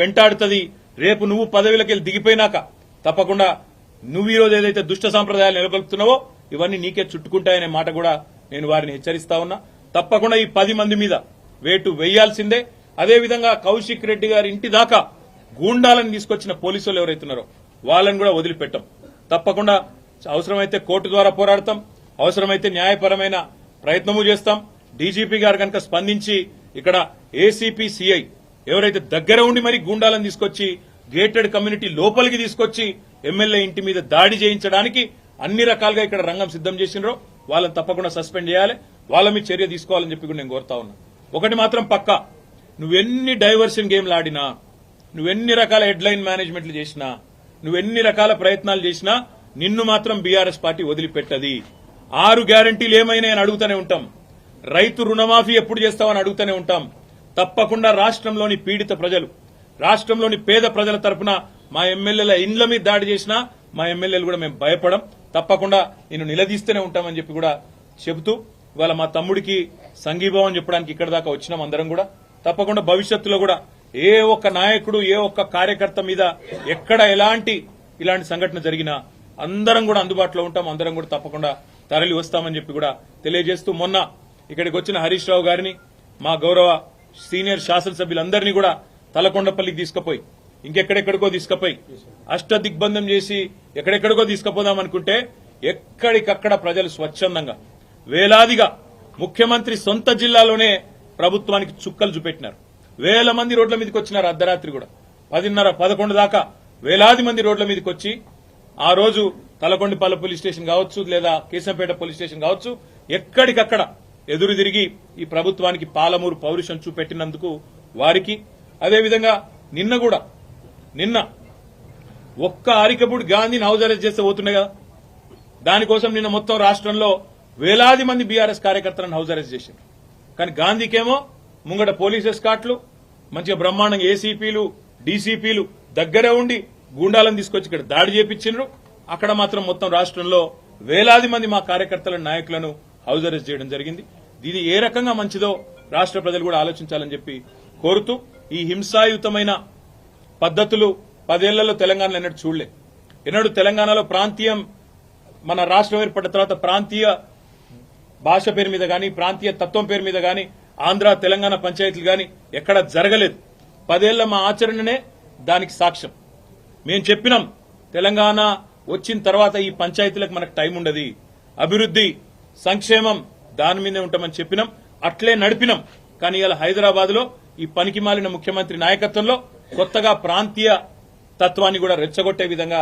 వెంటాడుతుంది రేపు నువ్వు పదవిలోకి వెళ్ళి దిగిపోయినాక తప్పకుండా నువ్వు ఈరోజు ఏదైతే దుష్ట సాంప్రదాయాలు నెలకొల్పుతున్నావో ఇవన్నీ నీకే చుట్టుకుంటాయనే మాట కూడా నేను వారిని హెచ్చరిస్తా ఉన్నా. తప్పకుండా ఈ పది మంది మీద వేటు వేయాల్సిందే. అదేవిధంగా కౌశిక్ రెడ్డి గారి ఇంటి దాకా గూండాలను తీసుకొచ్చిన పోలీసులు ఎవరైతున్నారో వాళ్ళని కూడా వదిలిపెట్టం. తప్పకుండా అవసరమైతే కోర్టు ద్వారా పోరాడతాం. అవసరమైతే న్యాయపరమైన ప్రయత్నము చేస్తాం. డీజీపీ గారు కనుక స్పందించి ఇక్కడ ఏసీపీ సిఐ ఎవరైతే దగ్గర ఉండి మరి గూండాలను తీసుకొచ్చి గేటెడ్ కమ్యూనిటీ లోపలికి తీసుకొచ్చి ఎమ్మెల్యే ఇంటి మీద దాడి చేయించడానికి అన్ని రకాలుగా ఇక్కడ రంగం సిద్ధం చేసినారో వాళ్ళని తప్పకుండా సస్పెండ్ చేయాలి. వాళ్ళ మీద చర్య తీసుకోవాలని చెప్పి నేను కోరుతా ఉన్నా. ఒకటి మాత్రం పక్కా. నువ్వెన్ని డైవర్షన్ గేమ్లు ఆడినా నువ్వెన్ని రకాల హెడ్లైన్ మేనేజ్మెంట్లు చేసినా నువ్వెన్ని రకాల ప్రయత్నాలు చేసినా నిన్ను మాత్రం బీఆర్ఎస్ పార్టీ వదిలిపెట్టది. ఆరు గ్యారంటీలు ఏమైనా అని అడుగుతూనే ఉంటాం. రైతు రుణమాఫీ ఎప్పుడు చేస్తామని అడుగుతూనే ఉంటాం. తప్పకుండా రాష్ట్రంలోని పీడిత ప్రజలు రాష్ట్రంలోని పేద ప్రజల తరపున మా ఎమ్మెల్యేల ఇండ్ల మీద దాడి చేసినా మా ఎమ్మెల్యేలు కూడా మేము భయపడం తప్పకుండా నేను నిలదీస్తూనే ఉంటామని చెప్పి కూడా చెబుతూ ఇవాళ మా తమ్ముడికి సంఘీభావం చెప్పడానికి ఇక్కడ దాకా వచ్చినాం అందరం కూడా. తప్పకుండా భవిష్యత్తులో కూడా ఏ ఒక్క నాయకుడు ఏ ఒక్క కార్యకర్త మీద ఎక్కడ ఎలాంటి ఇలాంటి సంఘటన జరిగినా అందరం కూడా అందుబాటులో ఉంటాం అందరం కూడా తప్పకుండా తరలి వస్తామని చెప్పి కూడా తెలియజేస్తూ మొన్న ఇక్కడికి వచ్చిన హరీష్ రావు గారిని మా గౌరవ సీనియర్ శాసనసభ్యులందరినీ కూడా తలకొండపల్లికి తీసుకుపోయి ఇంకెక్కడెక్కడికో తీసుకుపోయి అష్ట దిగ్బంధం చేసి ఎక్కడెక్కడికో తీసుకుపోదాం అనుకుంటే ఎక్కడికక్కడ ప్రజలు స్వచ్ఛందంగా వేలాదిగా ముఖ్యమంత్రి సొంత జిల్లాలోనే ప్రభుత్వానికి చుక్కలు చూపెట్టినారు. వేల మంది రోడ్ల మీదకి వచ్చినారు అర్ధరాత్రి కూడా. పదిన్నర పదకొండు దాకా వేలాది మంది రోడ్ల మీదకి వచ్చి ఆ రోజు తలకొండపల్లి పోలీస్ స్టేషన్ కావచ్చు లేదా కేశంపేట పోలీస్ స్టేషన్ కావచ్చు ఎక్కడికక్కడ ఎదురు తిరిగి ఈ ప్రభుత్వానికి పాలమూరు పౌరుషం చూపెట్టినందుకు వారికి అదేవిధంగా నిన్న కూడా నిన్న ఒక్క అరికపుడు గాంధీని హౌస్ అరెస్ట్ చేస్తే పోతుండే కదా. దానికోసం నిన్న మొత్తం రాష్ట్రంలో వేలాది మంది బీఆర్ఎస్ కార్యకర్తలను హౌస్ అరెస్ట్ చేశారు కానీ గాంధీకేమో ముంగట పోలీస్ ఎస్కాట్లు మంచిగా బ్రహ్మాండంగా ఏసీపీలు డీసీపీలు దగ్గరే ఉండి గూండాలను తీసుకొచ్చి ఇక్కడ దాడి చేపించిండ్రు. అక్కడ మాత్రం మొత్తం రాష్ట్రంలో వేలాది మంది మా కార్యకర్తల నాయకులను హౌస్ అరెస్ట్ చేయడం జరిగింది. ఇది ఏ రకంగా మంచిదో రాష్ట్ర ప్రజలు కూడా ఆలోచించాలని చెప్పి కోరుతూ ఈ హింసాయుతమైన పద్ధతులు పదేళ్ళలో తెలంగాణలో ఎన్నడూ చూడలే. ఎన్నడూ తెలంగాణలో ప్రాంతీయం మన రాష్ట్రం ఏర్పడిన తర్వాత ప్రాంతీయ భాష పేరు మీద గాని ప్రాంతీయ తత్వం పేరు మీద గాని ఆంధ్ర తెలంగాణ పంచాయతీలు గాని ఎక్కడ జరగలేదు. పదేళ్ళ మా ఆచరణనే దానికి సాక్ష్యం. మేము చెప్పినాం తెలంగాణ వచ్చిన తర్వాత ఈ పంచాయతీలకు మనకు టైం ఉండదు. అభివృద్ధి సంక్షేమం దాని మీదే ఉంటామని చెప్పినాం. అట్లే నడిపినాం. కానీ ఇలా హైదరాబాద్లో ఈ పనికి మాలిన ముఖ్యమంత్రి నాయకత్వంలో కొత్తగా ప్రాంతీయ తత్వాన్ని కూడా రెచ్చగొట్టే విధంగా